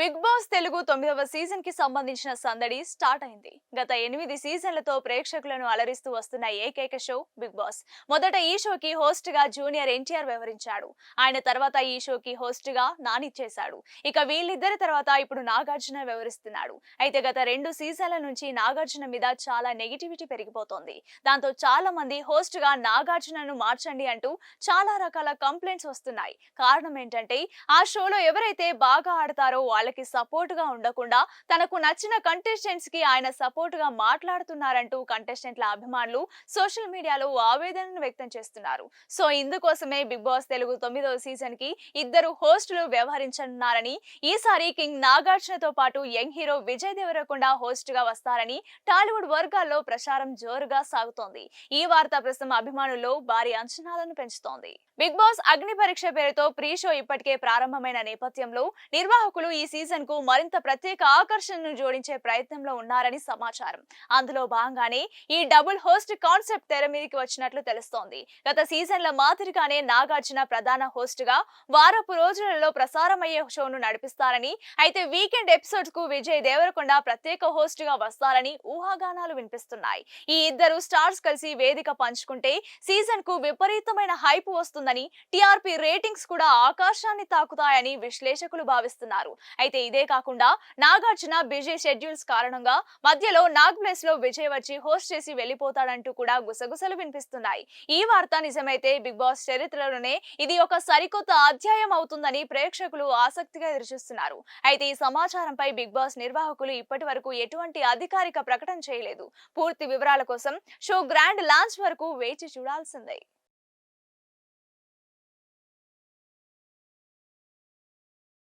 Big Boss Telugu తొమ్మిదవ సీజన్కి సంబంధించిన సందడి స్టార్ట్ అయింది. గత ఎనిమిది సీజన్లతో ప్రేక్షకులను అలరిస్తూ వస్తున్న ఏకైక షో బిగ్ బాస్. మొదట ఈ షోకి హోస్ట్గా జూనియర్ ఎన్టీఆర్ వ్యవహరించాడు ఆయన తర్వాత ఈ షోకి హోస్ట్గా నాని చేశాడు. ఇక వీళ్ళిద్దరి తర్వాత ఇప్పుడు నాగార్జున వ్యవహరిస్తున్నాడు అయితే గత రెండు సీజన్ల నుంచి నాగార్జున మీద చాలా నెగిటివిటీ పెరిగిపోతోంది. దాంతో చాలా మంది హోస్ట్గా నాగార్జునను మార్చండి అంటూ చాలా రకాల కంప్లైంట్స్ వస్తున్నాయి. కారణం ఏంటంటే ఆ షోలో ఎవరైతే బాగా ఆడతారో వాళ్ళ వాళ్ళకి సపోర్ట్గా ఉండకుండా తనకు నచ్చిన కంటెస్టెంట్స్కి ఆయన సపోర్ట్గా మాట్లాడుతున్నారంటూ కంటెస్టెంట్ల అభిమానులు సోషల్ మీడియాలో ఆవేదనను వ్యక్తం చేస్తున్నారు. సో ఇందుకోసమే బిగ్ బాస్ తెలుగు తొమ్మిదవ సీజన్కి ఇద్దరు హోస్టులు వ్యవహరించనున్నారని ఈసారి కింగ్ నాగార్జునతో పాటు యంగ్ హీరో విజయ్ దేవరకొండ హోస్ట్గా వస్తారని టాలీవుడ్ వర్గాల్లో ప్రచారం జోరుగా సాగుతోంది. ఈ వార్త ప్రస్తుతం అభిమానుల్లో భారీ అంచనాలను పెంచుతోంది. బిగ్ బాస్ అగ్ని పరీక్ష పేరుతో ప్రీ షో ఇప్పటికే ప్రారంభమైన నేపథ్యంలో నిర్వాహకులు ఈ సీజన్కు మరింత ప్రత్యేక ఆకర్షణను జోడించే ప్రయత్నంలో ఉన్నారని సమాచారం. అందులో భాగంగానే ఈ డబుల్ హోస్ట్ కాన్సెప్ట్ తెర మీదకి వచ్చినట్లు తెలుస్తోంది. గత సీజన్ల మాదిరిగానే నాగార్జున ప్రధాన హోస్ట్గా వారపు రోజులలో ప్రసారమయ్యే షోను నడిపిస్తారని అయితే వీకెండ్ ఎపిసోడ్స్కు విజయ్ దేవరకొండ ప్రత్యేక హోస్ట్గా వస్తారని ఊహాగానాలు వినిపిస్తున్నాయి. ఈ ఇద్దరు స్టార్స్ కలిసి వేదిక పంచుకుంటే సీజన్కు విపరీతమైన హైప్ వస్తుందని టిఆర్పి రేటింగ్స్ కూడా ఆకాశాన్ని తాకుతాయని విశ్లేషకులు భావిస్తున్నారు. అయితే ఇదే కాకుండా నాగార్జున బిజీ షెడ్యూల్స్ కారణంగా మధ్యలో నాగ్ ప్లేస్లో విజయ్ వచ్చి హోస్ట్ చేసి వెళ్ళిపోతాడంటూ కూడా గుసగుసలు వినిపిస్తున్నాయి. ఈ వార్త నిజమైతే బిగ్ బాస్ చరిత్రలోనే ఇది ఒక సరికొత్త అధ్యాయం అవుతుందని ప్రేక్షకులు ఆసక్తిగా ఎదురుచూస్తున్నారు. అయితే ఈ సమాచారంపై బిగ్ బాస్ నిర్వాహకులు ఇప్పటి వరకు ఎటువంటి అధికారిక ప్రకటన చేయలేదు. పూర్తి వివరాల కోసం షో గ్రాండ్ లాంచ్ వరకు వేచి చూడాల్సిందే.